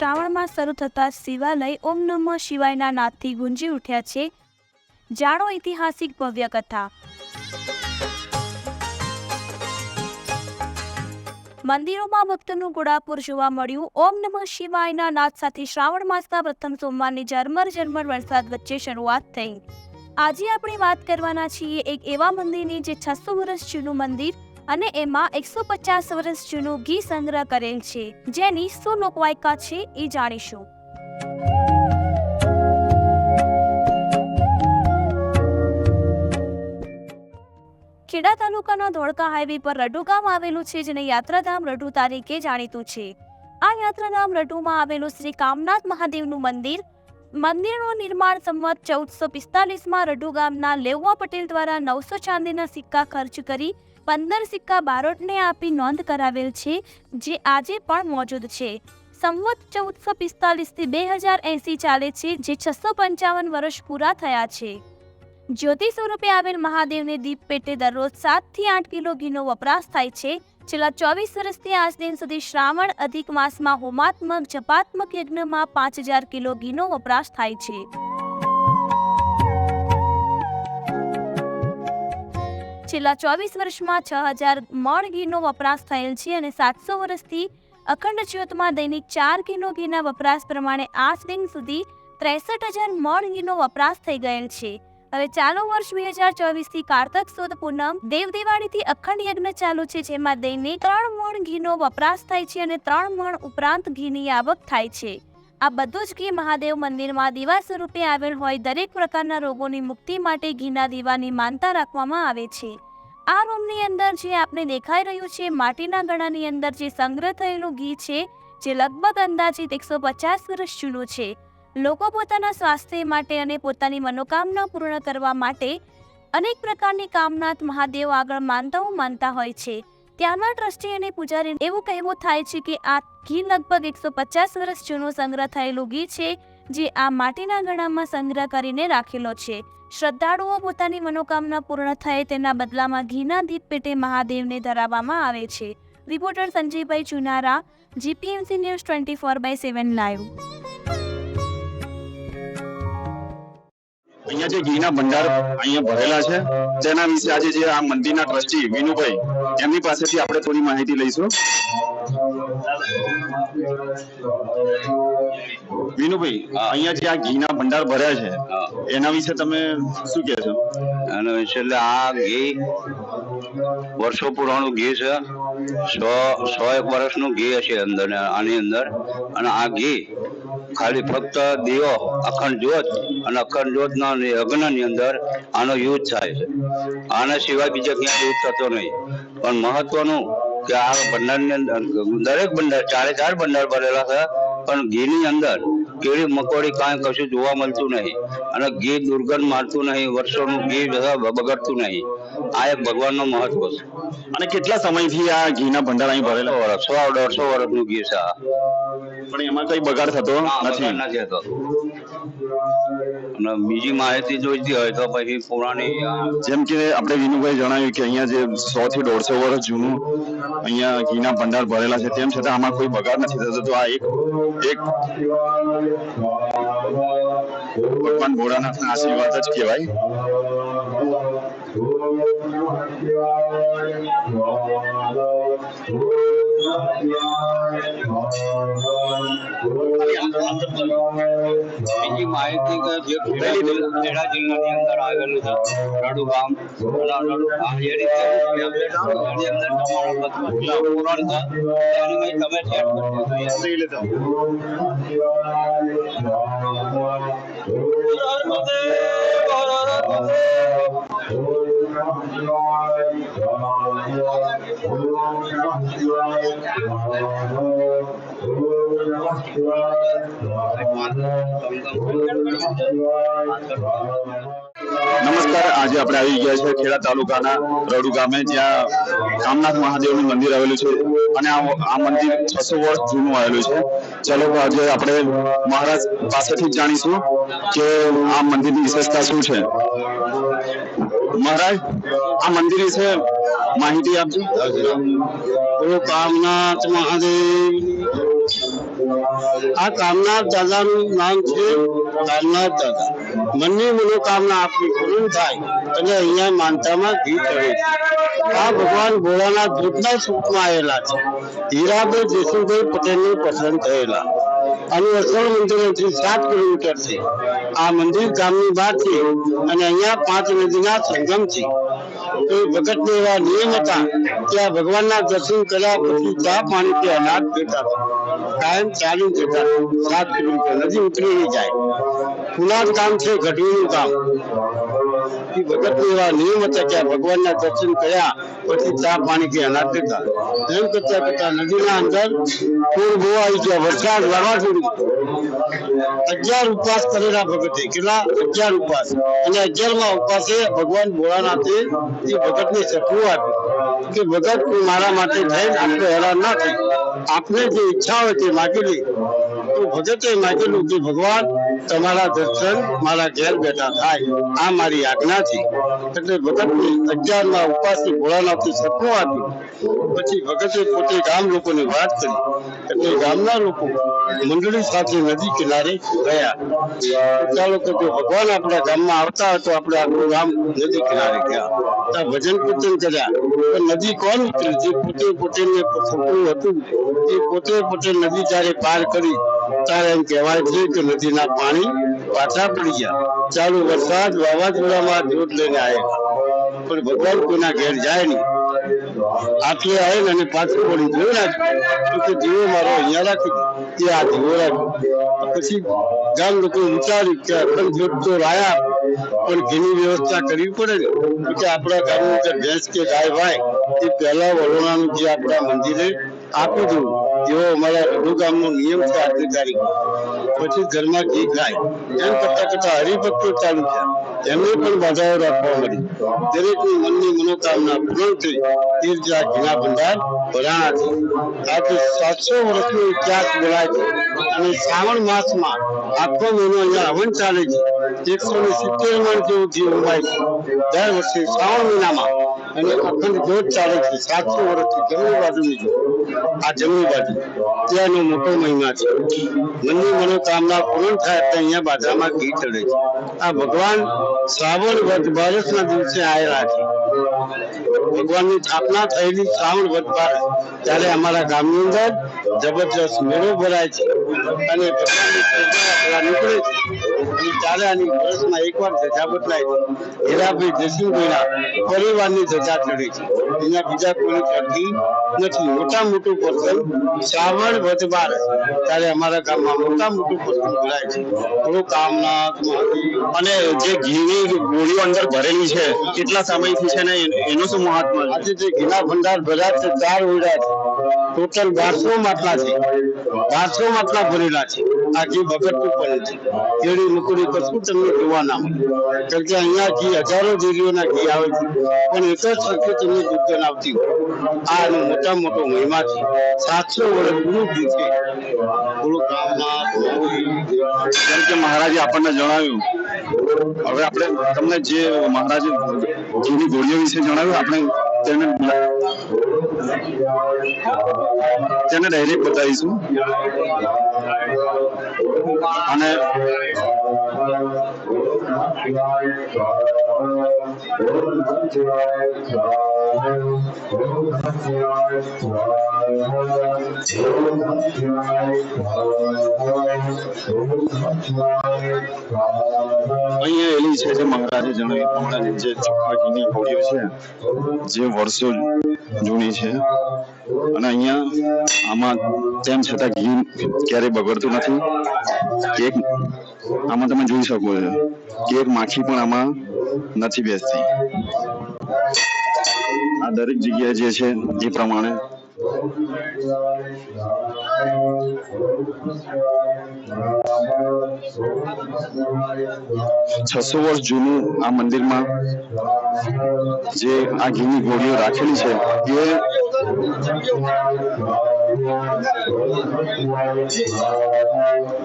શ્રાવણમાં શરૂ થતા શિવાલય ઓમ નમઃ શિવાયના નાદથી ગુંજી ઉઠ્યા છે. જાણો ઐતિહાસિક ભવ્ય કથા મંદિરોમાં ભક્તોનું ગોળાપુર જોવા મળ્યું. ઓમ નમઃ શિવાયના નાદ સાથે શ્રાવણ માસના પ્રથમ સોમવારની ઝરમર ઝરમર વરસાદ વચ્ચે શરૂઆત થઈ. આજે આપણે વાત કરવાના છીએ એક એવા મંદિરની જે છસો વર્ષ જૂનું મંદિર અને એમાં એકસો પચાસ વર્ષ જૂનું ઘી સંગ્રહ કરેલ છે, જેની શું લોકવાયકા છે એ જાણીશું. ખેડા તાલુકાના ધોળકા હાઈવે પર રડુ ગામ આવેલું છે, જેને યાત્રાધામ રડુ તરીકે જાણીતું છે. આ યાત્રાધામ રડુમાં આવેલું શ્રી કામનાથ મહાદેવનું મંદિર, મંદિરનું નિર્માણ સંવત ચૌદસો પિસ્તાલીસમાં રડુ ગામના લેવવા પટેલ દ્વારા નવસો ચાંદીના સિક્કા ખર્ચ કરી પંદર સિક્કા બારોટને આપી નોંધ કરાવેલ છે, જે આજે પણ મોજૂદ છે. સંવત ચૌદસો પિસ્તાલીસથી બે હજાર એંસી ચાલે છે, જે છસો પંચાવન વર્ષ પૂરા થયા છે. જ્યોતિ સ્વરૂપે આવેલ મહાદેવને દીપ પેટે દરરોજ સાતથી આઠ કિલો ઘીનો વપરાશ થાય છે. છેલ્લા ચોવીસ વર્ષથી આજ દિન સુધી શ્રાવણ અધિક માસમાં હોમાત્મક, જપાત્મક યજ્ઞમાં પાંચ હજાર કિલો ઘીનો વપરાશ થાય છે. છેલ્લા ચોવીસ વર્ષમાં છ હજાર મણ ઘીનો વપરાશ થયેલ છે અને સાતસો વર્ષથી અખંડ જ્યોતમાં દૈનિક ચાર કિલો ઘીના વપરાશ પ્રમાણે આજ દિન સુધી ત્રેસઠ હજાર મણ ઘીનો વપરાશ થઈ ગયેલ છે. હવે ચાલુ વર્ષ બે હજાર ચોવીસથી કારતક સુદ પૂનમ દેવ દિવાળીથી અખંડ યજ્ઞ ચાલુ છે, જેમાં દૈનિક ત્રણ મણ ઘીનો વપરાશ થાય છે અને ત્રણ મણ ઉપરાંત ઘીની આવક થાય છે. આ બધું જ ઘી મહાદેવ મંદિરમાં દીવા સ્વરૂપે આવેલ હોય, દરેક પ્રકારના રોગોની મુક્તિ માટે ઘીના દીવાની માનતા રાખવામાં આવે છે. આ રૂમની અંદર જે આપણે દેખાઈ રહ્યું છે, માટીના ગળાની અંદર જે સંગ્રહ થયેલું ઘી છે, જે લગભગ અંદાજિત એકસો પચાસ વર્ષ જૂનું છે. લોકો પોતાના સ્વાસ્થ્ય માટે અને પોતાની મનોકામના પૂર્ણ કરવા માટે અનેક પ્રકારની કામનાથ મહાદેવ આગળ માનતાઓ માનતા હોય છે. ત્યાંના ટ્રસ્ટી અને પૂજારી એવું કહેવું થાય છે કે આ ઘી લગભગ એકસો પચાસ વર્ષ જૂનું સંગ્રહ થયેલું ઘી છે જે આ માટીના ગણામાં સંગ્રહ કરીને રાખેલો છે. શ્રદ્ધાળુઓ પોતાની મનોકામના પૂર્ણ થાય તેના બદલામાં ઘીના દીપ પેટે મહાદેવને ધરાવવામાં આવે છે. Reporter Sanjaybhai Chunara GPMC news twenty four by seven live. અહીંયા જે ઘીના ભંડાર અહીંયા ભરેલા છે તેના વિશે આજે જે આ મંદિરના ટ્રસ્ટી વિનુભાઈ એમની પાસેથી આપણે થોડી માહિતી લઈશું. વિનુભાઈ અહીંયા જે આ ઘીના ભંડાર ભર્યા છે એના વિશે તમે શું કહેશો વિશે એટલે આ ઘી વર્ષો પુરાણું ઘી છે. સો સો એક વર્ષનું ઘી હશે અંદર આની અંદર. અને આ ઘી ખાલી ફક્ત દીવો, અખંડ જ્યોત અને અખંડ જ્યોતના યજ્ઞની અંદર આનો યુદ્ધ થાય છે. આના સિવાય બીજા ક્યાંય યુદ્ધ થતો નહીં. પણ મહત્વનું કે આ ભંડારની અંદર, દરેક ભંડાર ચારે ચાર ભંડાર ભરેલા છે, પણ ઘી ની અંદર કેળી મકોડી કાંઈ કશું જોવા મળતું નહીં. અને ઘી દુર્ગંધ મારતું નહીં વર્ષોનું ઘી બગડતું નહીં. આ એક ભગવાનનો મહત્વ છે. અને કેટલા સમયથી આ ઘીના ભંડાર અહીં ભરેલા? વર્ષ સો દોઢસો વર્ષનું ઘી છે પણ એમાં કઈ બગાડ થતો નથી. નથી થતો. અને બીજી માહિતી જોઈતી હોય તો પછી પુરાણી જેમ કે આપણે વિનુભાઈ જણાવ્યું કે અહીંયા જે સો થી દોઢસો વર્ષ જૂનું અહીંયા ઘીના ભંડાર ભરેલા છે તેમ છતાં આમાં કોઈ બગાડ નથી થતો. તો આ એક એક ભગવાન ભોળાનાથના આશીર્વાદ જ કહેવાય બીજી માહિતી કે જે ખેડા જિલ્લાની અંદર આવેલું છે રડુ ગામ. રડુ ગામ એ રીતે એની અંદર તમારું પૂરણ છે. એની મેં તમે ચેક કરી દેજો. નમસ્કાર. આજે આપણે આવી ગયા છે ખેડા તાલુકાના રડુ ગામે, જ્યાં કામનાથ મહાદેવનું મંદિર આવેલું છે અને આ આ મંદિર છસો વર્ષ જૂનું આવેલું છે. ચલો આજે આપણે મહારાજ પાસેથી જાણીશું કે આ મંદિરની વિશેષતા શું છે. મહારાજ, આ મંદિર વિશે માહિતી આપજો. તો કામનાથ મહાદેવ. આ કામનાથ દાદાનું નામ છે કામનાથ દાદા. મનની મનોકામના આપણી પૂર્ણ થાય એટલે અહીંયા માનતામાં ઘી ચડે આ ભગવાન ભોળાનાથ દૂધના સ્વરૂપમાં આવેલા છે. હીરાભાઈ જયસુભાઈ પટેલને પસંદ થયેલા આનું અસલ મંદિરથી સાત કિલોમીટર છે. આ મંદિર ગામની બહાર અને અહીંયા પાંચ નદીના સંગમ તો એ ભગતને એવા નિયમ હતા કે આ ભગવાનના દર્શન કર્યા પછી ચા પાણી કે અનાજ દેતા કાયમ ચાલુ જતા સાત કિલોમીટર નદી ઉતરી જાય. પુનાદ ગામ છે, ઘટવીનું ગામ. એ ભગત એવા નિયમ હતા કે ભગવાનના દર્શન કર્યા, પછી ચા પાણી કે અનાજ દેતા એમ કરતા કરતા નદીના અંદર પૂર આવી ગયા, વરસાદ વાવાઝોડું અગિયાર ઉપવાસ કરેલા ભગતે, કેટલા? અગિયાર ઉપવાસ. અને અગિયારમાં ઉપવાસે ભગવાન ભોળાનાથે એ ભગતને સપનું આપ્યું. કે ભગત મારા માટે થઈને આપણે હેરાન ના થઈ આપને જે ઈચ્છા હોય તે માગેલી તો ભગતે માગેલું કે ભગવાન તમારા દર્શન મારા ઘેર બેઠા થાય. આ મારી આજ્ઞા છે. એટલે ભગતને અગિયારમાં ઉપવાસથી ભોળાનાથે સપનું આપ્યું. પછી ભગતે પોતે ગામ લોકોને વાત કરી. એટલે ગામના લોકો મંડળી સાથે નદી કિનારે ગયા. ચાલો કે જો ભગવાન આપણા ગામમાં આવતા તો આપણે આપણું ગામ નદી કિનારે ગયા. ત્યાં ભજન કીર્તન કર્યા. નદી કોણ ઉતરી? જે પોતે પોતેને સપનું હતું. એ પોતે પોતે નદી જયારે પાર કરી ત્યારે એમ કહેવાય છે કે નદીના પાણી પાછા પડી ગયા. ચાલુ વરસાદ, વાવાઝોડામાં જોત લઈને આવેલા પણ ભગવાન કોઈના ઘેર જાય નહીં. આટલે આવે અને પાછું પડી જોયું નાખ્યું તો દીવો મારો અહીંયા રાખી તે આ જીવો રાખ્યો પછી ગામ લોકો વિચાર્યું કે અટલ જોત તો લાયા પણ ઘીની વ્યવસ્થા કરવી પડે ને. કે આપણા ગામનું જે ભેંસ કે ગાય ભાઈ એ પહેલા વલોણાનું જે આપણા મંદિરે આપી દેવું. જેવો અમારા રઘુ નિયમ છે આજની પછી ઘરમાં ઘી ખાય. એમ કરતા કરતા હરિભક્તો ચાલુ થયા. એમને પણ બાધાઓ રાખવા મળી. દરેકની મનની મનોકામના પૂર્ણ થઈ. તીર્થા ઘીના ભંડાર ભરાણા આથી સાતસો વર્ષનો ઇતિહાસ બોલાય છે. અને શ્રાવણ માસમાં આખો મહિનો અહીંયા હવન ચાલે છે. એકસો ને સિત્તેર મણ જેવું ઘી ઉમાય છે. દર વર્ષે શ્રાવણ મહિનામાં અને અખંડ જોત ચાલે છે. સાતસો વર્ષથી જમણી બાજુની જોત આ જમણી બાજુ. ત્યાંનો મોટો મહિમા છે. મનની મનોકામના પૂર્ણ થાય તો અહીંયા બાજામાં ઘી ચડે છે. આ ભગવાન શ્રાવણ વધ બારસના દિવસે આવેલા છે. ભગવાનની સ્થાપના થયેલી શ્રાવણ વધ બારસ ત્યારે અમારા ગામની અંદર જબરજસ્ત મેળો ભરાય છે. અને ભગવાનની નીકળે છે. અને ત્યારે આની વર્ષમાં એકવાર ધજા બદલાય. હીરાભાઈ જયસિંહભાઈના પરિવારની ધજા ચડી છે. એના બીજા કોઈ ચડતી નથી. મોટા મોટું પ્રસંગ શ્રાવણ વધ બાર. ત્યારે અમારા ગામમાં મોટા મોટું પ્રસંગ ભરાય છે. થોડું કામનાથ અને જે ઘીની ગોળીઓ અંદર ભરેલી છે કેટલા સમયથી છે ને એનું- એનું શું મહાત્મા આજે જે ઘીના ભંડાર ભર્યા છે ચાર ઓરડા છે. ટોટલ બારસો માટલા છે. બારસો માટલા ભરેલા છે. આ ઘી ભગતનું પડે છે. કેળી મુકડી કશું તમને જોવા ના કારણ કે અહીંયા ઘી હજારો ડેરીઓના ઘી આવે છે. પણ એક જ શક્તિ તમને દુકાન આવતી હોય. આ મોટા મોટો મહિમા છે. સાતસો વર્ષ જૂનું ઘી છે. જેમ કે મહારાજે આપણને જણાવ્યું. હવે આપણે તમને જે મહારાજે ગોળીઓ વિશે જણાવ્યું, આપણે તેને તેને ડાયરેક્ટ બતાવીશું. અને અહીંયા એલી છે જે મહારાજે જણાવ્યું પ્રમાણે જે ચોખ્ખા ઘીની ગોળીઓ છે. જે વર્ષો જૂની છે. અને અહીંયા આમાં તેમ છતાં ઘી ક્યારેય બગડતું નથી. કેક આમાં તમે જોઈ શકો છો. કેક માખી પણ આમાં નથી બેસતી. આ દરેક જગ્યાએ જે છે એ પ્રમાણે છસો વર્ષ જૂનું આ મંદિરમાં જે આ ઘીની ગોળીઓ રાખેલી છે, એ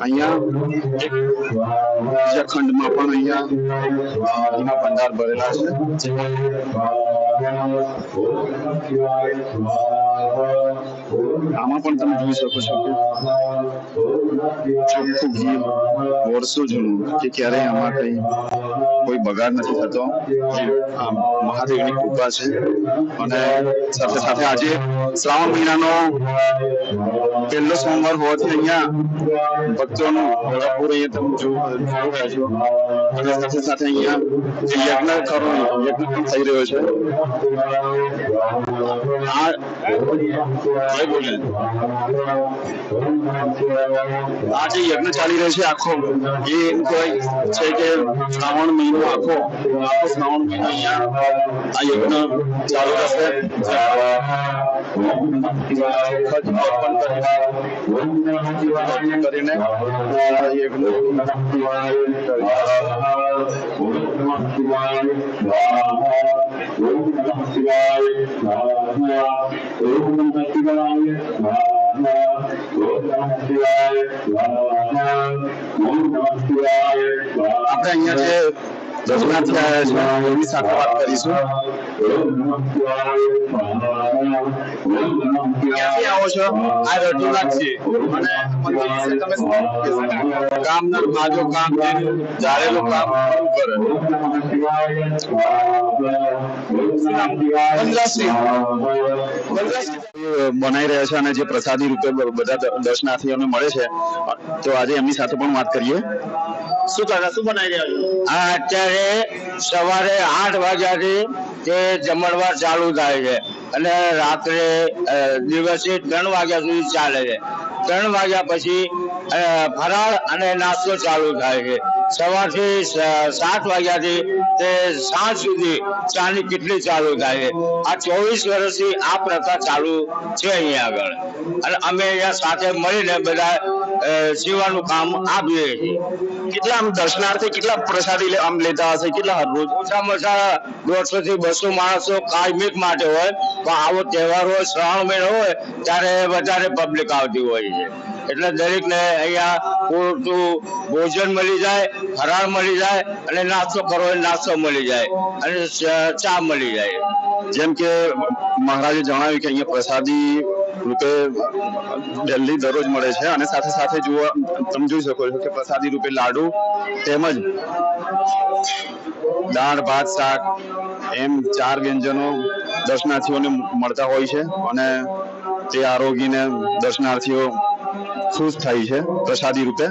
અહીંયા બીજા ખંડમાં પણ અહીંયા ઘીના ભરેલા છે. આમાં પણ તમે જોઈ શકો છો કે ચોખ્ખું ઘી વર્ષો જૂનું કે ક્યારેય આમાં કઈ કોઈ બગાડ નથી થતો. આ મહાદેવની કૃપા છે. અને સાથે સાથે આજે શ્રાવણ મહિનાનો પહેલો સોમવાર હોવાથી અહીંયા ભક્તોનું ઘોડાપુર અહીંયા તમે જોઈ અને સાથે સાથે અહીંયા જે યજ્ઞ ખરો યજ્ઞ પણ થઈ રહ્યો છે. આ જય બોલે આ જે યજ્ઞ ચાલી રહ્યો છે આખો એ એમ કહેવાય છે કે શ્રાવણ મહિનો આખો આખો શ્રાવણ મહિનો અહીંયા આ યજ્ઞ ચાલુ રહેશે ખર્ચ અર્પણ કરીને કરીને આ યજ્ઞ આપણે અહીંયા જે દર્શનાર્થી આવ્યા છે એની સાથે વાત કરીશું. આવો છો. આ રટુલા છે અને? ગામના માજો કામ જે ધારેલું કામ કરે. બનાવી રહ્યા છે અને જે પ્રસાદી રૂપે બધા દર્શનાર્થીઓને મળે છે. તો આજે એમની સાથે પણ વાત કરીએ. શું કાકા, શું બનાવી રહ્યા છો? અત્યારે સવારે આઠ વાગ્યાથી તે જમણવાર ચાલુ થાય છે અને રાત્રે દિવસે ત્રણ વાગ્યા સુધી ચાલે છે. ત્રણ વાગ્યા પછી ફરાળ અને નાસ્તો ચાલુ થાય છે. સવારથી સાત વાગ્યાથી તે સાંજ સુધી ચાની કેટલી ચાલુ થાય છે. આ ચોવીસ વર્ષથી આ પ્રથા ચાલુ છે અહીંયા આગળ. અને અમે અહીંયા સાથે મળીને બધા સેવાનું કામ આપીએ છીએ. કેટલા આમ દર્શનાર્થી કેટલા પ્રસાદી આમ લેતા હશે? કેટલા હર રોજ? ઓછામાં ઓછા દોઢસો થી બસો માણસો કાયમિક માટે હોય. પણ આવો તહેવાર હોય શ્રાવણ મહિનો હોય ત્યારે વધારે પબ્લિક આવતી હોય છે. એટલે દરેકને અહીંયા પૂરતું ભોજન મળી જાય, ફરાળ મળી જાય અને નાસ્તો કરવો હોય નાસ્તો મળી જાય અને ચ- મળી જાય. જેમ કે મહારાજે જણાવ્યું કે અહીંયા પ્રસાદી રૂપે ડેલી દરરોજ મળે છે અને સાથે સાથે જુઓ, તમે જોઈ શકો છો કે પ્રસાદી રૂપે લાડુ તેમજ દાળ, ભાત, શાક એમ ચાર વ્યંજનો દર્શનાર્થીઓને મળતા હોય છે અને તે આરોગીને દર્શનાર્થીઓ ખુશ થાય છે પ્રસાદી રૂપે.